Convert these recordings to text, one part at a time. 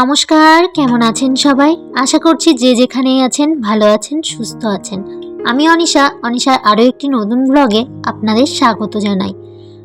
নমস্কার, কেমন আছেন সবাই? আশা করছি যে যেখানেই আছেন, ভালো আছেন, সুস্থ আছেন। আমি অনিশা, অনিশার আরও একটি নতুন ব্লগে আপনাদের স্বাগত জানাই।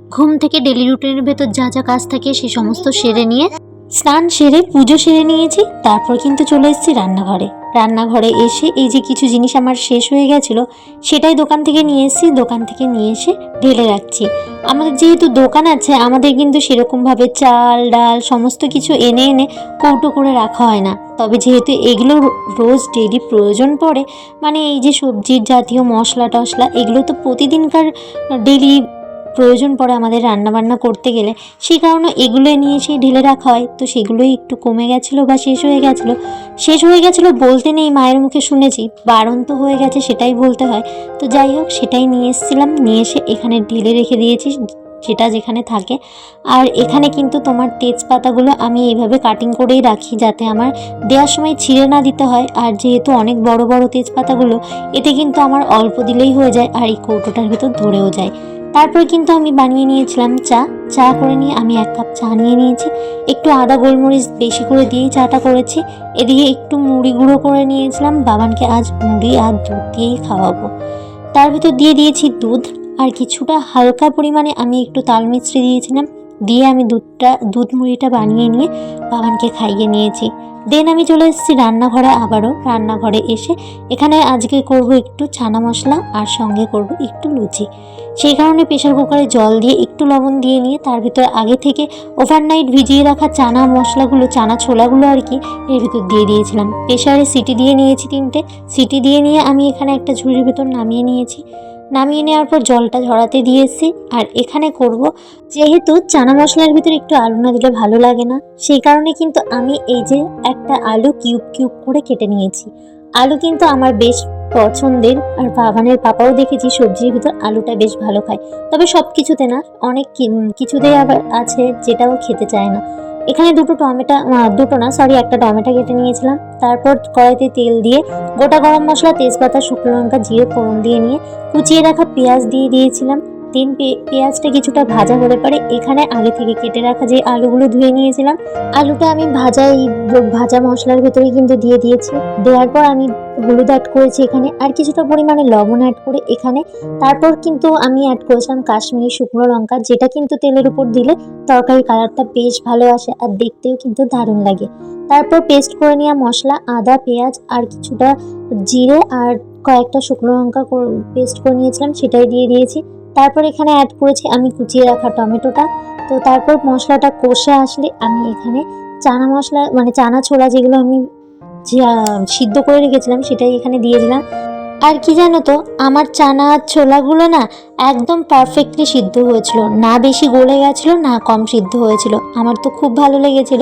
ঘুম থেকে ডেলি রুটিনের ভেতর যা যা কাজ থাকে সে সমস্ত সেরে নিয়ে স্নান সেরে পুজো সেরে নিয়েছি, তারপর কিন্তু চলে এসেছি রান্নাঘরে। রান্নাঘরে এসে এই যে কিছু জিনিস আমার শেষ হয়ে গেছিল, সেটাই দোকান থেকে নিয়ে এসেছি, দোকান থেকে নিয়ে এসে ঢেলে রাখছি। আমাদের যেহেতু দোকান আছে, আমাদের কিন্তু সেরকমভাবে চাল, ডাল, সমস্ত কিছু এনে এনে কৌটো করে রাখা হয় না। তবে যেহেতু এগুলো রোজ ডেলি প্রয়োজন পড়ে মানে এই যে সবজির জাতীয় মশলা টশলা এগুলো তো প্রতিদিনকার ডেলি প্রয়োজন পড়ে আমাদের রান্নাবান্না করতে গেলে, সেই কারণে এগুলো নিয়ে এসে ঢেলে রাখা হয়। তো সেগুলোই একটু কমে গেছিল বা শেষ হয়ে গেছিল। শেষ হয়ে গেছিল বলতে নেই, মায়ের মুখে শুনেছি। বারণ তো হয়ে গেছে, সেটাই বলতে হয়। তো যাই হোক, সেটাই নিয়ে এসেছিলাম। নিয়ে এসে এখানে ঢেলে রেখে দিয়েছি যেটা যেখানে থাকে। আর এখানে কিন্তু তোমার তেজপাতাগুলো আমি এইভাবে কাটিং করেই রাখি, যাতে আমার দেওয়ার সময় ছিঁড়ে না দিতে হয়। আর যেহেতু অনেক বড় বড় তেজপাতাগুলো, এতে কিন্তু আমার অল্প দিলেই হয়ে যায়, আর এই কৌটোটার ভেতর ধরেও যায়। তারপর কিন্তু আমি বানিয়ে নিয়েছিলাম চা। চা করে নিয়ে আমি এক কাপ চা নিয়ে নিয়েছি। একটু আদা গোলমরিচ বেশি করে দিয়েই চাটা করেছি। এদিকে একটু মুড়ি গুঁড়ো করে নিয়েছিলাম। বাবানকে আজ মুড়ি আর দুধ দিয়েই খাওয়াবো। তার ভিতর দিয়ে দিয়েছি দুধ। আর কিছুটা হালকা পরিমাণে আমি একটু তাল মিশ্রি দিয়েছিলাম। দিয়ে আমি দুধটা, দুধ মুড়িটা বানিয়ে নিয়ে বাবানকে খাইয়ে নিয়েছি। দেন আমি চলে এসেছি রান্নাঘরে আবারও। রান্নাঘরে এসে এখানে আজকে করব একটু ছানা মশলা আর সঙ্গে করব একটু লুচি। সেই কারণে প্রেশার কুকারে জল দিয়ে একটু লবণ দিয়ে নিয়ে তার ভিতরে আগে থেকে ওভারনাইট ভিজিয়ে রাখা চানা মশলাগুলো চানা ছোলাগুলো আর কি এর ভিতর দিয়ে দিয়েছিলাম। প্রেশারে সিটি দিয়ে নিয়েছি তিনটে। সিটি দিয়ে নিয়ে আমি এখানে একটা ঝুড়ির ভিতর নামিয়ে নিয়েছি। নামিয়ে নেওয়ার পর জলটা ঝরাতে দিয়েছি। আর এখানে করব, যেহেতু চানা মশলার ভিতরে একটু আলু না দিলে ভালো লাগে না, সেই কারণে কিন্তু আমি এই যে একটা আলু কিউব কিউব করে কেটে নিয়েছি। আলু কিন্তু আমার বেশ পছন্দের আর বাবানের পাপাও দেখেছি সবজির ভিতর আলুটা বেশ ভালো খায়। তবে সব কিছুতে না, অনেক কি- কিছুতে আবার আছে যেটাও খেতে চায় না। এখানে দুটো টমেটো দুটো না সরি একটা টমেটো কেটে নিয়েছিলাম। তারপর কড়াইতে তেল দিয়ে গোটা গরম মশলা, তেজপাতা, শুকনো লঙ্কা, জিরে, ফোড়ন দিয়ে নিয়ে কুচিয়ে রাখা পেঁয়াজ দিয়ে দিয়েছিলাম। পে- পেঁয়াজটা কিছুটা ভাজা হলে পরে। এখানে আগে থেকে কেটে রাখা যে আলুগুলো ধুয়ে নিয়েছিলাম, আলুটা আমি ভাজা এই ভাজা মশলার ভেতরে কিন্তু দিয়ে দিয়েছি। দেওয়ার পর আমি হলুদ অ্যাড করেছি এখানে, আর কিছুটা পরিমাণে লবণ অ্যাড করে এখানে। তারপর কিন্তু আমি অ্যাড করেছিলাম কাশ্মীরি শুকনো লঙ্কা, যেটা কিন্তু তেলের উপর দিলে তরকারি কালারটা বেশ ভালো আসে আর দেখতেও কিন্তু দারুণ লাগে। তারপর পেস্ট করে নেওয়া মশলা, আদা, পেঁয়াজ আর কিছুটা জিরে আর কয়েকটা শুকনো লঙ্কা পেস্ট করে নিয়েছিলাম, সেটাই দিয়ে দিয়েছি। তারপর এখানে অ্যাড করেছি আমি কুচিয়ে রাখা টমেটোটা। তো তারপর মশলাটা কষে আসলে আমি এখানে চানা মশলা মানে চানা ছোলা যেগুলো আমি সিদ্ধ করে রেখেছিলাম সেটাই এখানে দিয়ে দিলাম। আর কি জানো তো, আমার চানা ছোলাগুলো না একদম পারফেক্টলি সিদ্ধ হয়েছিল। না বেশি গলে গেছিল, না কম সিদ্ধ হয়েছিল। আমার তো খুব ভালো লেগেছিল।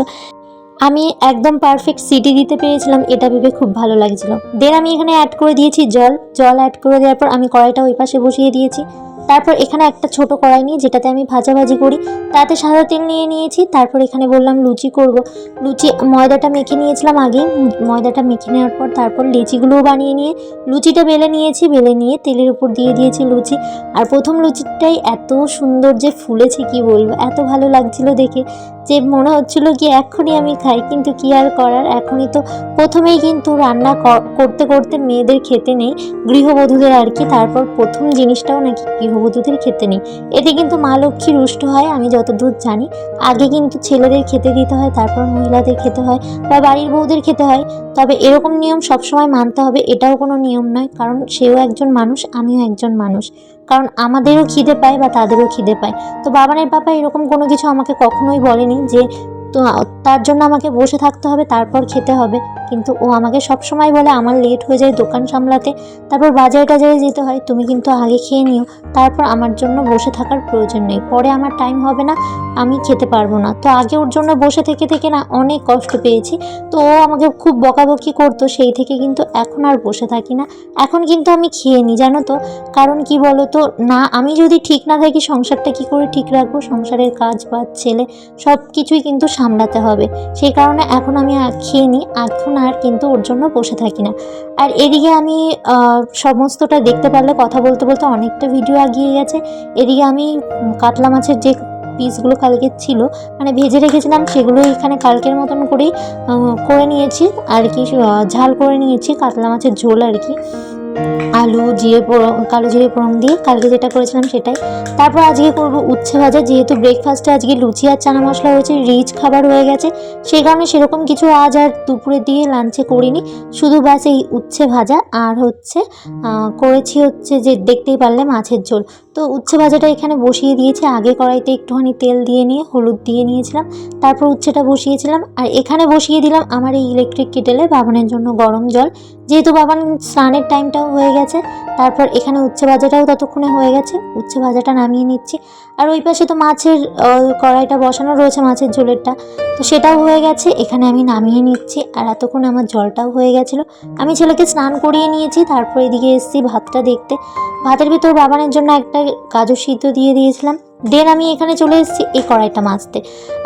আমি একদম পারফেক্ট সিটি দিতে পেরেছিলাম, এটা ভেবে খুব ভালো লাগছিল। দেন আমি এখানে অ্যাড করে দিয়েছি জল। জল অ্যাড করে দেওয়ার পর আমি কড়াইটা ওই পাশে বসিয়ে দিয়েছি। তারপর এখানে একটা ছোট কড়াই নিয়ে যেটাতে আমি ভাজাভাজি করি, তাতে সাদা তেল নিয়ে নিয়েছি, তারপর এখানে বললাম লুচি করব। লুচি, ময়দাটা মেখে নিয়েছিলাম আগে ময়দাটা মেখে নেওয়ার পর তারপর লিচিগুলোও বানিয়ে নিয়ে, লুচিটা বেলে নিয়েছি, বেলে নিয়ে তেলের উপর দিয়ে দিয়েছি লুচি। আর প্রথম লুচিটাই এত সুন্দর যে ফুলেছে, কি বলব? এত ভালো লাগছিল দেখে। যে মনে হচ্ছিল কি এক্ষুনি আমি খাই, কিন্তু কি আর করার? এখনই তো প্রথমেই কিন্তু রান্না করতে করতে মেয়েদের খেতে নেই, গৃহবধূদের আর কি। তারপর প্রথম জিনিসটাও নাকি গৃহবধূদের খেতে নেই। এতে কিন্তু মা লক্ষ্মী রুষ্ট হয়, আমি যতদূর জানি। আগে কিন্তু ছেলেদের খেতে দিতে হয়, তারপর মহিলাদের খেতে হয় বা বাড়ির বউদের খেতে হয়। তবে এরকম নিয়ম সবসময় মানতে হবে, এটাও কোনো নিয়ম নয়। কারণ সেও একজন মানুষ, আমিও একজন মানুষ। কারণ আমাদেরও খিদে পায় বা তাদেরও খিদে পায়। তো বাবানের পাপা এরকম কোনো কিছু আমাকে কখনোই বলেনি যে তো তার জন্য আমাকে বসে থাকতে হবে, তারপর খেতে হবে। কিন্তু ও আমাকে সব সময় বলে, আমার লেট হয়ে যায় দোকান সামলাতে। তারপর বাজারে টাজারে যেতে হয়, তুমি কিন্তু আগে খেয়ে নিও। তারপর আমার জন্য বসে থাকার প্রয়োজন নেই। পরে আমার টাইম হবে না, আমি খেতে পারব না। তো আগে ওর জন্য বসে থেকে থেকে না অনেক কষ্ট পেয়েছি। তো ও আমাকে খুব বকাবকি করতো, সেই থেকে কিন্তু এখন আর বসে থাকি না। এখন কিন্তু আমি খেয়ে নিই, জানো তো। কারণ কি বলো তো না, আমি যদি ঠিক না থাকি, সংসারটা কি করে ঠিক রাখব? সংসারের কাজ বাজ, ছেলে সব কিছুই কিন্তু সামলাতে হবে। সেই কারণে এখন আমি খেয়ে নিই এখন আর কিন্তু ওর জন্য বসে থাকি না। আর এদিকে আমি সমস্তটা দেখতে পারলে, কথা বলতে বলতে অনেকটা ভিডিও এগিয়ে গেছে। এদিকে আমি কাতলা মাছের যে পিসগুলো কালকের ছিল মানে ভেজে রেখেছিলাম সেগুলো এখানে কালকের মতন করেই করে নিয়েছি। আর কি ঝাল করে নিয়েছি কাতলা মাছের ঝোল আর কি। আলু, জিরে পোড়ন কালো জিরে পোড়ন দিয়ে কালকে যেটা করেছিলাম সেটাই। তারপর আজকে করব উচ্ছে ভাজা, যেহেতু ব্রেকফাস্টে আজকে লুচি আর চানা মশলা হয়েছে রিচ খাবার হয়ে গেছে, সেই কারণে সেরকম কিছু আজ আর দুপুরে দিয়ে লাঞ্চে করিনি। শুধু ব্যাস এই উচ্ছে ভাজা, আর হচ্ছে করেছি হচ্ছে যে দেখতেই পারলে মাছের ঝোল। তো উচ্ছে ভাজাটা এখানে বসিয়ে দিয়েছি, আগে কড়াইতে একটুখানি তেল দিয়ে নিয়ে, হলুদ দিয়ে নিয়েছিলাম, তারপর উচ্ছেটা বসিয়েছিলাম, আর এখানে বসিয়ে দিলাম আমার এই ইলেকট্রিক কেটেলে বাবানের জন্য গরম জল। যেহেতু বাবান স্নানের টাইমটাও হয়ে গেছে, তারপর এখানে উচ্ছে ভাজাটাও ততক্ষণে হয়ে গেছে। উচ্ছে ভাজাটা নামিয়ে নিচ্ছি। আর ওই পাশে তো মাছের কড়াইটা বসানো রয়েছে, মাছের ঝোলেরটা। তো সেটাও হয়ে গেছে, এখানে আমি নামিয়ে নিচ্ছি। আর এতক্ষণ আমার জলটাও হয়ে গেছিল। আমি ছেলেকে স্নান করিয়ে নিয়েছি, তারপর এদিকে এসেছি ভাতটা দেখতে। ভাতের ভিতর বাবানের জন্য একটা গাজর সিদ্ধ দিয়ে দিয়েছিলাম। দেন আমি এখানে চলে এসেছি এই কড়াইটা মাজতে।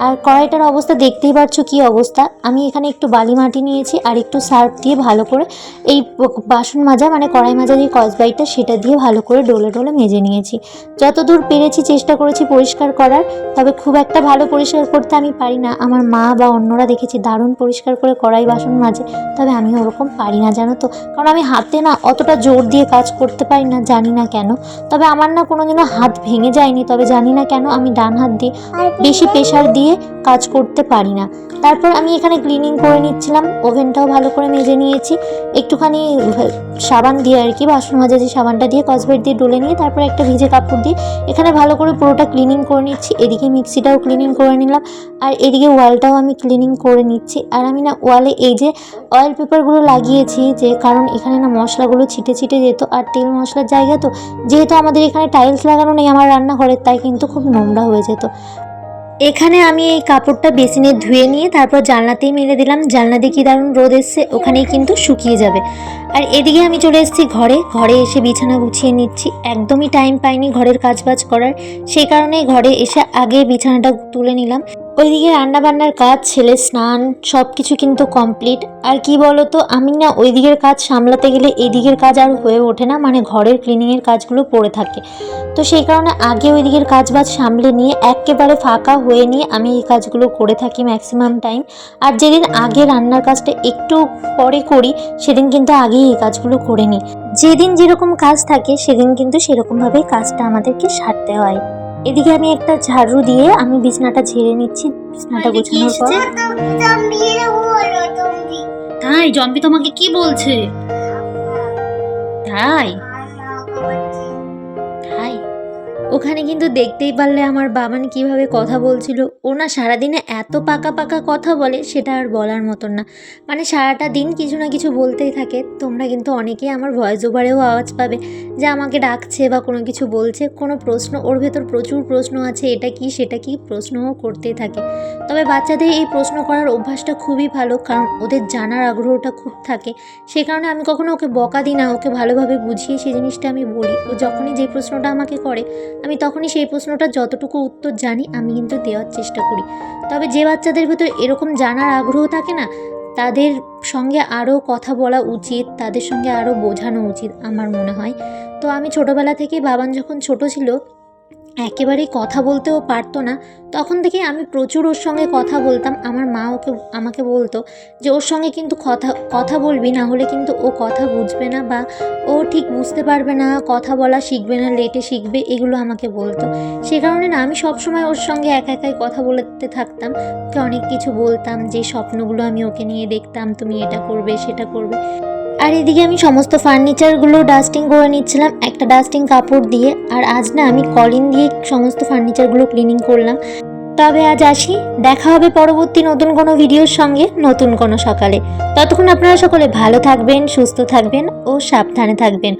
আর কড়াইটার অবস্থা দেখতেই পারছ কী অবস্থা? আমি এখানে একটু বালি মাটি নিয়েছি আর একটু সার্ফ দিয়ে ভালো করে এই বাসন মাজা মানে কড়াই মাজা যে কসবাইটা সেটা দিয়ে ভালো করে ডোলে ডলে মেজে নিয়েছি। যতদূর পেরেছি চেষ্টা করেছি পরিষ্কার করার, তবে খুব একটা ভালো পরিষ্কার করতে আমি পারি না। আমার মা বা অন্যরা দেখেছি দারুণ পরিষ্কার করে কড়াই বাসন মাজে, তবে আমি ওরকম পারি না, জানো তো। কারণ আমি হাতে না অতটা জোর দিয়ে কাজ করতে পারি না, জানি না কেন। তবে আমার না কোনোদিনও হাত ভেঙে যায়নি, তবে জানি না কেন আমি ডান হাত দিয়ে বেশি প্রেশার দিয়ে কাজ করতে পারি না। তারপর আমি এখানে ক্লিনিং করে নিচ্ছিলাম ওভেনটাও ভালো করে মেজে নিয়েছি। একটুখানি সাবান দিয়ে আর কি, বাসন মাজা যে সাবানটা দিয়ে কসবেট দিয়ে ডলে নিয়ে তারপর একটা ভিজে কাপড় দিয়ে এখানে ভালো করে পুরোটা ক্লিনিং করে নিচ্ছি। এদিকে মিক্সিটাও ক্লিনিং করে নিলাম আর এদিকে ওয়ালটাও আমি ক্লিনিং করে নিচ্ছি। আর আমি না ওয়ালে এই যে অয়েল পেপারগুলো লাগিয়েছি যে, কারণ এখানে না মশলাগুলো ছিটে ছিটে যেত আর তেল মশলার জায়গা তো, যেহেতু আমাদের এখানে টাইলস লাগানো নেই আমার রান্নাঘরের তাই কিন্তু খুব নোংরা হয়ে যেত। এখানে আমি এই কাপড়টা বেসিনে ধুয়ে নিয়ে তারপর জানলাতেই মেলে দিলাম, জানলা দিয়ে কি দারুণ রোদ এসছে, ওখানেই কিন্তু শুকিয়ে যাবে। আর এদিকে আমি চলে এসেছি ঘরে ঘরে এসে বিছানা গুছিয়ে নিচ্ছি, একদমই টাইম পাইনি ঘরের কাজ বাজ করার, সেই কারণে ঘরে এসে আগে বিছানাটা তুলে নিলাম। ওইদিকে রান্নাবান্নার কাজ, ছেলে স্নান সব কিছু কিন্তু কমপ্লিট আর কি বলো তো আমি না ওই দিকের কাজ সামলাতে গেলে এই দিকের কাজ আর হয়ে ওঠে না মানে ঘরের ক্লিনিংয়ের কাজগুলো পড়ে থাকে। তো সেই কারণে আগে ওই দিকের কাজ বাজ সামলে নিয়ে, একেবারে ফাঁকা হয়ে নিয়ে আমি এই কাজগুলো করে থাকি ম্যাক্সিমাম টাইম আর যেদিন আগে রান্নার কাজটা একটু পরে করি, সেদিন কিন্তু আগেই এই কাজগুলো করে নিই। যেদিন যেরকম কাজ থাকে, সেদিন কিন্তু সেরকমভাবেই কাজটা আমাদেরকে সারতে হয়। এদিকে আমি একটা ঝাড়ু দিয়ে আমি বিছনাটা ঝেড়ে নিচ্ছি বিছনাটা গোছানোর পর। তাই জম্বি তোমাকে কি বলছে? তাই। তাই ওখানে কিন্তু দেখতেই পারলে আমার বাবান কীভাবে কথা বলছিল। ও না সারাদিনে এত পাকা পাকা কথা বলে সেটা আর বলার মতন না। মানে সারাটা দিন কিছু না কিছু বলতেই থাকে। তোমরা কিন্তু অনেকেই আমার ভয়েস ওভারেও আওয়াজ পাবে যে আমাকে ডাকছে বা কোনো কিছু বলছে। কোনো প্রশ্ন, ওর ভেতর প্রচুর প্রশ্ন আছে, এটা কি, সেটা কি প্রশ্নও করতেই থাকে। তবে বাচ্চাদের এই প্রশ্ন করার অভ্যাসটা খুবই ভালো, কারণ ওদের জানার আগ্রহটা খুব থাকে। সে কারণে আমি কখনো ওকে বকা দিই না, ওকে ভালোভাবে বুঝিয়ে সেই জিনিসটা আমি বলি। ও যখনই যে প্রশ্নটা আমাকে করে আমি তখনই সেই প্রশ্নটা যতটুকু উত্তর জানি, আমি কিন্তু দেওয়ার চেষ্টা করি। তবে যে বাচ্চাদের ভেতর এরকম জানার আগ্রহ থাকে না, তাদের সঙ্গে আরও কথা বলা উচিত, তাদের সঙ্গে আরও বোঝানো উচিত, আমার মনে হয়। তো আমি ছোটোবেলা থেকেই বাবান যখন ছোট ছিল একেবারেই কথা বলতেও পারতো না। তখন থেকে আমি প্রচুর ওর সঙ্গে কথা বলতাম। আমার মা ওকে, আমাকে বলতো যে, ওর সঙ্গে কিন্তু কথা কথা বলবি, না হলে কিন্তু ও কথা বুঝবে না বা ও ঠিক বুঝতে পারবে না, কথা বলা শিখবে না, লেটে শিখবে, এগুলো আমাকে বলতো। সে কারণে না, আমি সবসময় ওর সঙ্গে একা একাই কথা বলতে থাকতাম। ওকে অনেক কিছু বলতাম যে, স্বপ্নগুলো আমি ওকে নিয়ে দেখতাম, তুমি এটা করবে, সেটা করবে। আর এদিকে আমি সমস্ত ফার্নিচারগুলো ডাস্টিং করে নিচ্ছিলাম, একটা ডাস্টিং কাপড় দিয়ে। আর আজ না আমি কলিন দিয়ে সমস্ত ফার্নিচারগুলো ক্লিনিং করলাম। তবে আজ আসি, দেখা হবে পরবর্তী নতুন কোনো ভিডিওর সঙ্গে, নতুন কোনো সকালে। ততক্ষণ আপনারা সকলে ভালো থাকবেন, সুস্থ থাকবেন ও সাবধানে থাকবেন।